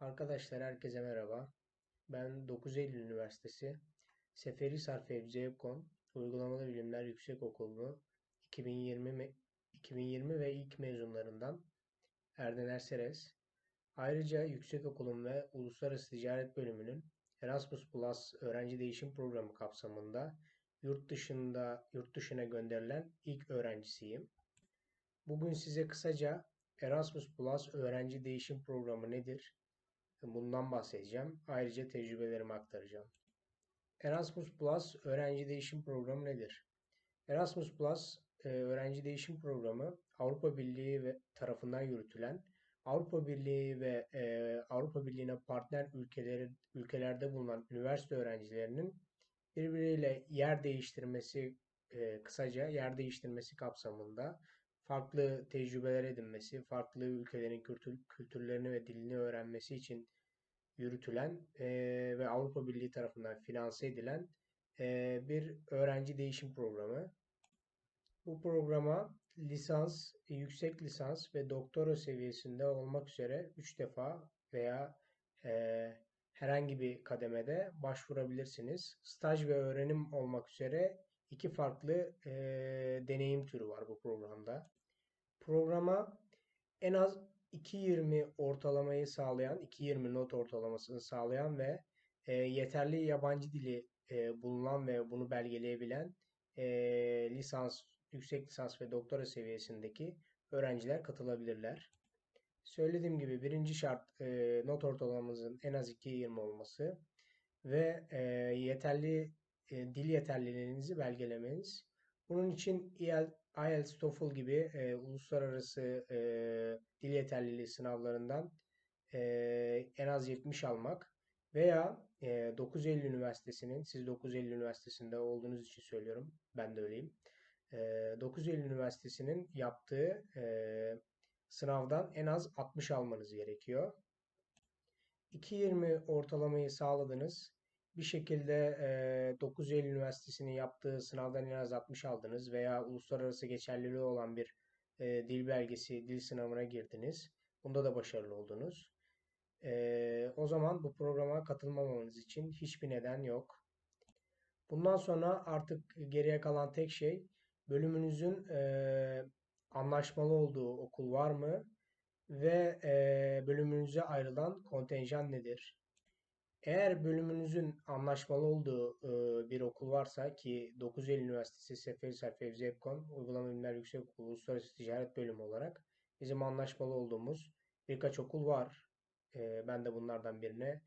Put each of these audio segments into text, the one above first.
Arkadaşlar herkese merhaba. Ben 9 Eylül Üniversitesi Seferihisar Fevzi Evkon Uygulamalı Bilimler Yüksekokulu 2020 me- 2020 ve ilk mezunlarından Erden Erseres. Ayrıca yüksekokulun ve Uluslararası Ticaret Bölümünün Erasmus Plus öğrenci değişim programı kapsamında yurt dışında yurt dışına gönderilen ilk öğrencisiyim. Bugün size kısaca Erasmus Plus öğrenci değişim programı nedir? Bundan bahsedeceğim. Ayrıca tecrübelerimi aktaracağım. Erasmus Plus öğrenci değişim programı nedir? Erasmus Plus e, öğrenci değişim programı Avrupa Birliği ve tarafından yürütülen Avrupa Birliği ve e, Avrupa Birliği'ne partner ülkeleri ülkelerde bulunan üniversite öğrencilerinin birbiriyle yer değiştirmesi e, kısaca yer değiştirmesi kapsamında farklı tecrübeler edinmesi, farklı ülkelerin kültür, kültürlerini ve dilini öğrenmesi için yürütülen e, ve Avrupa Birliği tarafından finanse edilen e, bir öğrenci değişim programı. Bu programa lisans, yüksek lisans ve doktora seviyesinde olmak üzere 3 defa veya e, herhangi bir kademede başvurabilirsiniz. Staj ve öğrenim olmak üzere iki farklı e, deneyim türü var bu programda. Programa en az 2.20 ortalamayı sağlayan, 2.20 not ortalamasını sağlayan ve e, yeterli yabancı dili e, bulunan ve bunu belgeleyebilen e, lisans, yüksek lisans ve doktora seviyesindeki öğrenciler katılabilirler. Söylediğim gibi birinci şart e, not ortalamamızın en az 2.20 olması ve e, yeterli e, dil yeterliliğinizi belgelemeniz. Bunun için EL, IELTS, TOEFL gibi e, uluslararası e, dil yeterliliği sınavlarından e, en az 70 almak veya e, 9 Eylül Üniversitesi'nin, siz 9 Eylül Üniversitesi'nde olduğunuz için söylüyorum, ben de öyleyim. E, 9 Eylül Üniversitesi'nin yaptığı e, sınavdan en az 60 almanız gerekiyor. 2.20 ortalamayı sağladınız. Bir şekilde e, 9 Eylül Üniversitesi'nin yaptığı sınavdan en az 60 aldınız veya uluslararası geçerliliği olan bir e, dil belgesi, dil sınavına girdiniz. Bunda da başarılı oldunuz. E, o zaman bu programa katılmamanız için hiçbir neden yok. Bundan sonra artık geriye kalan tek şey bölümünüzün e, anlaşmalı olduğu okul var mı ve e, bölümünüze ayrılan kontenjan nedir? Eğer bölümünüzün anlaşmalı olduğu bir okul varsa ki 9 Eylül Üniversitesi Seferihisar Fevzi Epkon Uygulama Bilimler Yüksekokulu Uluslararası Ticaret Bölümü olarak bizim anlaşmalı olduğumuz birkaç okul var. Ben de bunlardan birine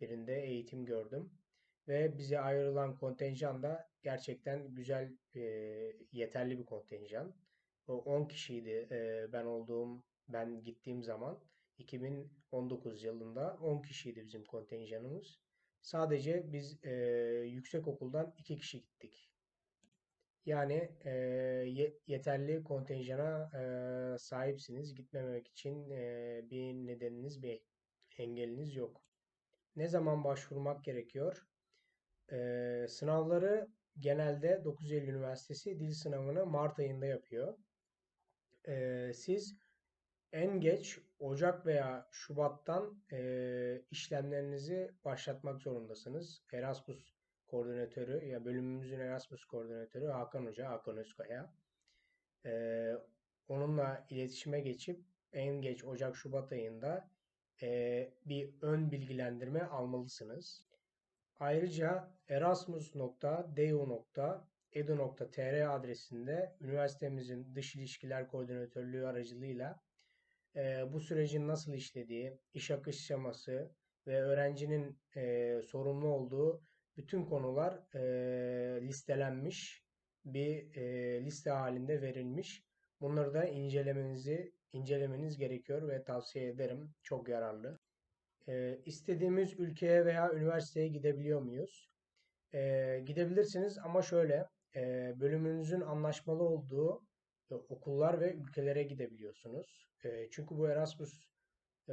birinde eğitim gördüm. Ve bize ayrılan kontenjan da gerçekten güzel, yeterli bir kontenjan. O 10 kişiydi ben olduğum, ben gittiğim zaman. 2019 yılında 10 kişiydi bizim kontenjanımız. Sadece biz e, yüksek okuldan 2 kişi gittik. Yani e, yeterli kontenjana e, sahipsiniz. Gitmemek için e, bir nedeniniz, bir engeliniz yok. Ne zaman başvurmak gerekiyor? E, sınavları genelde 9 Eylül Üniversitesi dil sınavını Mart ayında yapıyor. E, siz en geç Ocak veya Şubat'tan e, işlemlerinizi başlatmak zorundasınız. Erasmus koordinatörü ya bölümümüzün Erasmus koordinatörü Hakan Hoca, Hakan Özkaya. E, onunla iletişime geçip en geç Ocak-Şubat ayında e, bir ön bilgilendirme almalısınız. Ayrıca erasmus.deu.edu.tr adresinde üniversitemizin dış ilişkiler koordinatörlüğü aracılığıyla e, bu sürecin nasıl işlediği, iş akış şeması ve öğrencinin e, sorumlu olduğu bütün konular e, listelenmiş, bir e, liste halinde verilmiş. Bunları da incelemenizi incelemeniz gerekiyor ve tavsiye ederim. Çok yararlı. E, istediğimiz ülkeye veya üniversiteye gidebiliyor muyuz? E, gidebilirsiniz ama şöyle e, bölümünüzün anlaşmalı olduğu e, okullar ve ülkelere gidebiliyorsunuz. E, çünkü bu Erasmus e,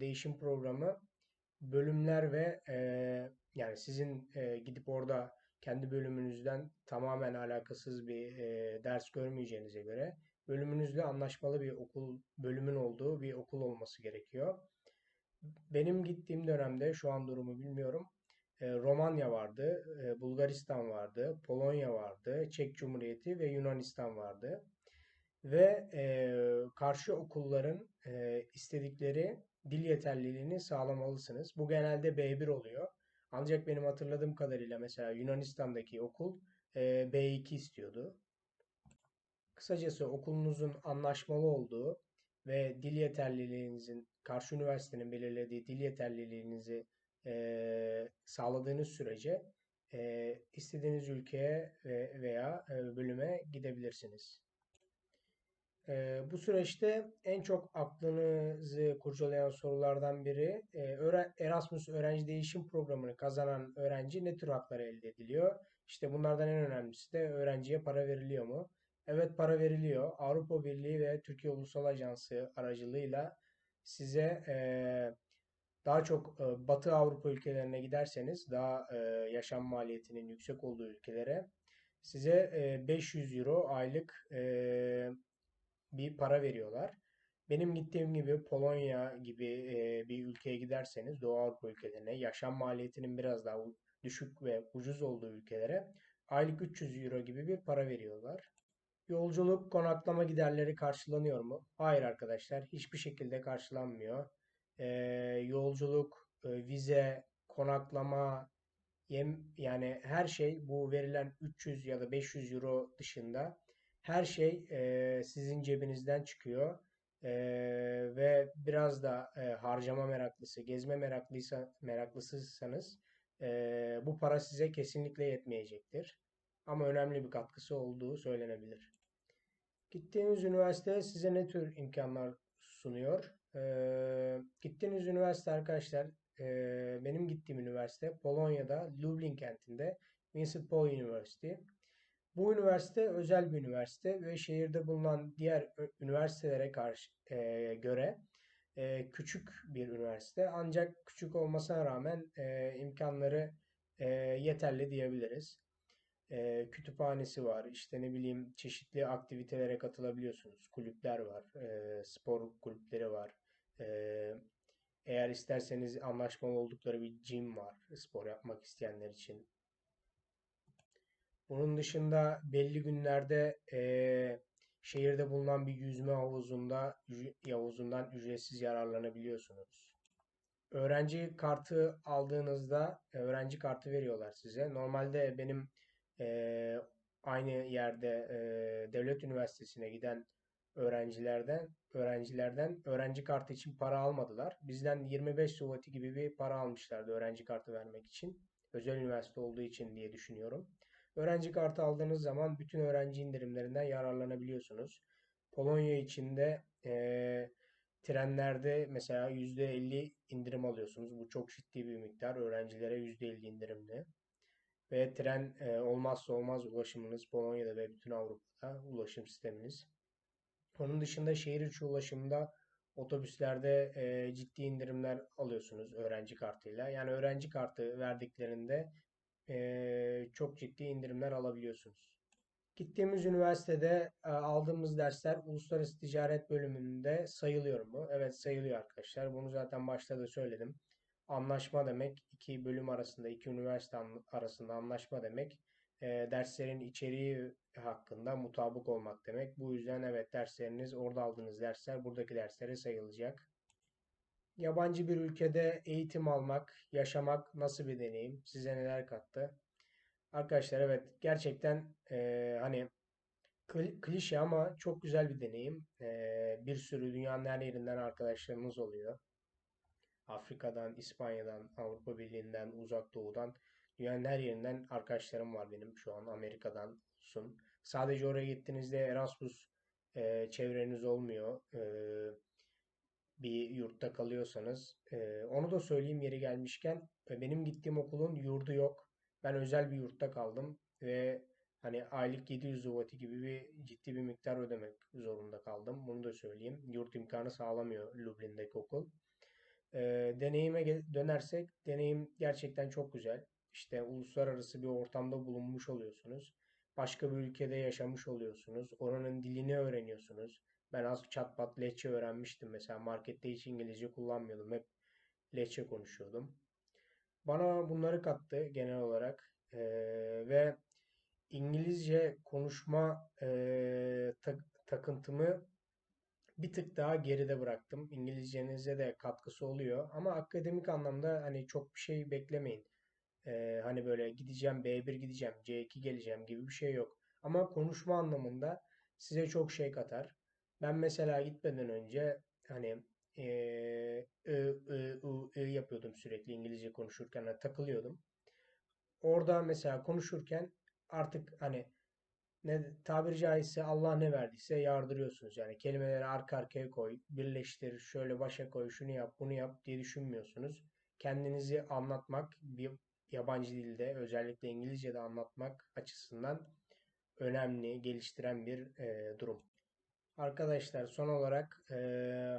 değişim programı bölümler ve yani sizin gidip orada kendi bölümünüzden tamamen alakasız bir ders görmeyeceğinize göre bölümünüzle anlaşmalı bir okul bölümün olduğu bir okul olması gerekiyor. benim gittiğim dönemde şu an durumu bilmiyorum. Romanya vardı, Bulgaristan vardı, Polonya vardı, Çek Cumhuriyeti ve Yunanistan vardı. Ve e, karşı okulların e, istedikleri dil yeterliliğini sağlamalısınız. Bu genelde B1 oluyor. Ancak benim hatırladığım kadarıyla mesela Yunanistan'daki okul e, B2 istiyordu. Kısacası okulunuzun anlaşmalı olduğu ve dil yeterliliğinizin karşı üniversitenin belirlediği dil yeterliliğinizi e, sağladığınız sürece e, istediğiniz ülkeye ve, veya e, bölüme gidebilirsiniz. E, bu süreçte en çok aklınızı kurcalayan sorulardan biri e, Erasmus Öğrenci Değişim Programı'nı kazanan öğrenci ne tür haklar elde ediliyor? İşte bunlardan en önemlisi de öğrenciye para veriliyor mu? Evet para veriliyor. Avrupa Birliği ve Türkiye Ulusal Ajansı aracılığıyla size e, daha çok e, Batı Avrupa ülkelerine giderseniz daha e, yaşam maliyetinin yüksek olduğu ülkelere size e, 500 euro aylık e, bir para veriyorlar. Benim gittiğim gibi Polonya gibi e, bir ülkeye giderseniz Doğu Avrupa ülkelerine yaşam maliyetinin biraz daha düşük ve ucuz olduğu ülkelere aylık 300 euro gibi bir para veriyorlar. Yolculuk, konaklama giderleri karşılanıyor mu? Hayır arkadaşlar, hiçbir şekilde karşılanmıyor. Ee, yolculuk, e, vize, konaklama, yem yani her şey bu verilen 300 ya da 500 euro dışında her şey e, sizin cebinizden çıkıyor. E, ve biraz da e, harcama meraklısı, gezme meraklıysa meraklısıysanız e, bu para size kesinlikle yetmeyecektir. Ama önemli bir katkısı olduğu söylenebilir. Gittiğiniz üniversite size ne tür imkanlar sunuyor? Ee, gittiğiniz üniversite arkadaşlar, e, benim gittiğim üniversite Polonya'da Lublin kentinde Vincent Paul University. Bu üniversite özel bir üniversite ve şehirde bulunan diğer üniversitelere karşı e, göre e, küçük bir üniversite. Ancak küçük olmasına rağmen e, imkanları e, yeterli diyebiliriz. E, kütüphanesi var. İşte ne bileyim çeşitli aktivitelere katılabiliyorsunuz. Kulüpler var. e, spor kulüpleri var. Eğer isterseniz anlaşmalı oldukları bir gym var. Spor yapmak isteyenler için. Bunun dışında belli günlerde e, şehirde bulunan bir yüzme havuzunda havuzundan ücretsiz yararlanabiliyorsunuz. Öğrenci kartı aldığınızda öğrenci kartı veriyorlar size. Normalde benim e, aynı yerde e, devlet üniversitesine giden öğrencilerden öğrencilerden öğrenci kartı için para almadılar. Bizden 25 zloty gibi bir para almışlardı öğrenci kartı vermek için. Özel üniversite olduğu için diye düşünüyorum. Öğrenci kartı aldığınız zaman bütün öğrenci indirimlerinden yararlanabiliyorsunuz. Polonya içinde e, Trenlerde mesela %50 indirim alıyorsunuz. Bu çok ciddi bir miktar. Öğrencilere %50 indirimli. Ve tren e, olmazsa olmaz ulaşımınız Polonya'da ve bütün Avrupa'da ulaşım sisteminiz. Onun dışında şehir içi ulaşımda otobüslerde e, ciddi indirimler alıyorsunuz öğrenci kartıyla. Yani öğrenci kartı verdiklerinde e, çok ciddi indirimler alabiliyorsunuz. Gittiğimiz üniversitede e, aldığımız dersler uluslararası ticaret bölümünde sayılıyor mu? Evet sayılıyor arkadaşlar. Bunu zaten başta da söyledim. Anlaşma demek iki bölüm arasında, iki üniversite arasında anlaşma demek. E, derslerin içeriği hakkında mutabık olmak demek. Bu yüzden evet dersleriniz orada aldığınız dersler buradaki derslere sayılacak. Yabancı bir ülkede eğitim almak, yaşamak nasıl bir deneyim? Size neler kattı? Arkadaşlar evet gerçekten e, hani Kli- Klişe ama çok güzel bir deneyim. Ee, bir sürü dünyanın her yerinden arkadaşlarımız oluyor. Afrika'dan, İspanya'dan, Avrupa Birliği'nden, Uzak Doğu'dan, dünyanın her yerinden arkadaşlarım var benim şu an Amerika'dan olsun. Sadece oraya gittiğinizde Erasmus e, çevreniz olmuyor. Ee, bir yurtta kalıyorsanız. Ee, onu da söyleyeyim yeri gelmişken. e, Benim gittiğim okulun yurdu yok. Ben özel bir yurtta kaldım ve hani aylık 700 zloty gibi bir ciddi bir miktar ödemek zorunda kaldım. Bunu da söyleyeyim. Yurt imkanı sağlamıyor Lublin'deki okul. Ee, deneyime dönersek, deneyim gerçekten çok güzel. İşte uluslararası bir ortamda bulunmuş oluyorsunuz. Başka bir ülkede yaşamış oluyorsunuz. Oranın dilini öğreniyorsunuz. Ben az çat pat Lehçe öğrenmiştim mesela. Markette hiç İngilizce kullanmıyordum. Hep Lehçe konuşuyordum. Bana bunları kattı genel olarak Ee, ve İngilizce konuşma ee, tak- takıntımı bir tık daha geride bıraktım. İngilizcenize de katkısı oluyor ama akademik anlamda hani çok bir şey beklemeyin. Ee, hani böyle gideceğim B1 gideceğim, C2 geleceğim gibi bir şey yok. Ama konuşma anlamında size çok şey katar. Ben mesela gitmeden önce hani eee ı, ı, u, ı yapıyordum sürekli İngilizce konuşurken hani takılıyordum. Orada mesela konuşurken artık hani ne tabiri caizse Allah ne verdiyse yardırıyorsunuz. Yani kelimeleri arka arkaya koy, birleştir, şöyle başa koy, şunu yap, bunu yap diye düşünmüyorsunuz. Kendinizi anlatmak bir yabancı dilde özellikle İngilizce'de anlatmak açısından önemli, geliştiren bir e, durum. Arkadaşlar son olarak e,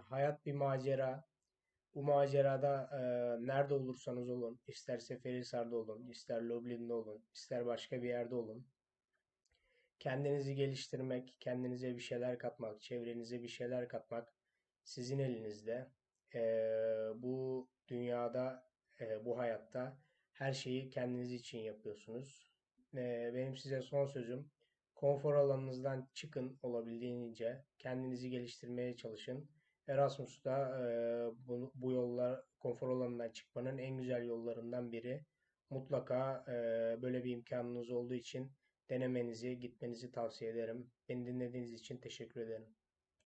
hayat bir macera. Bu macerada e, nerede olursanız olun, ister Seferihisar'da olun, ister Lublin'de olun, ister başka bir yerde olun. Kendinizi geliştirmek, kendinize bir şeyler katmak, çevrenize bir şeyler katmak sizin elinizde. Ee, bu dünyada, e, bu hayatta her şeyi kendiniz için yapıyorsunuz. Benim size son sözüm, konfor alanınızdan çıkın olabildiğince, kendinizi geliştirmeye çalışın. Erasmus'ta e, bu, yollar, konfor alanından çıkmanın en güzel yollarından biri. Mutlaka böyle bir imkanınız olduğu için denemenizi, gitmenizi tavsiye ederim. Beni dinlediğiniz için teşekkür ederim.